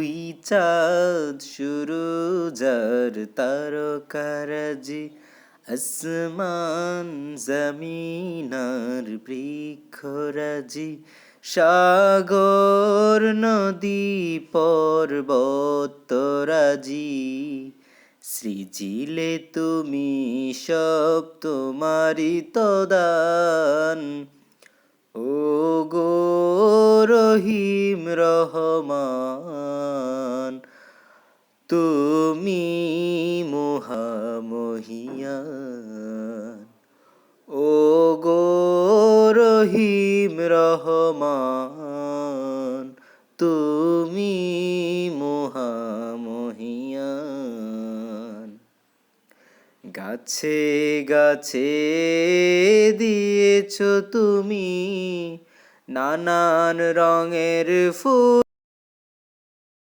ওই চাঁদ শুরু যার তারকারাজি আসমান জমিনার বৃক্ষরাজি সাগর নদী পর্বতরাজি সৃজিলে তুমি সব তোমারি তদান ও গো রহিম রহমান তুমি মহামহিয়ান। ও গো রহিম রহমান, তুমি মহামহিয়ান। গাছে গাছে দিয়েছ তুমি নানান রঙের ফুল।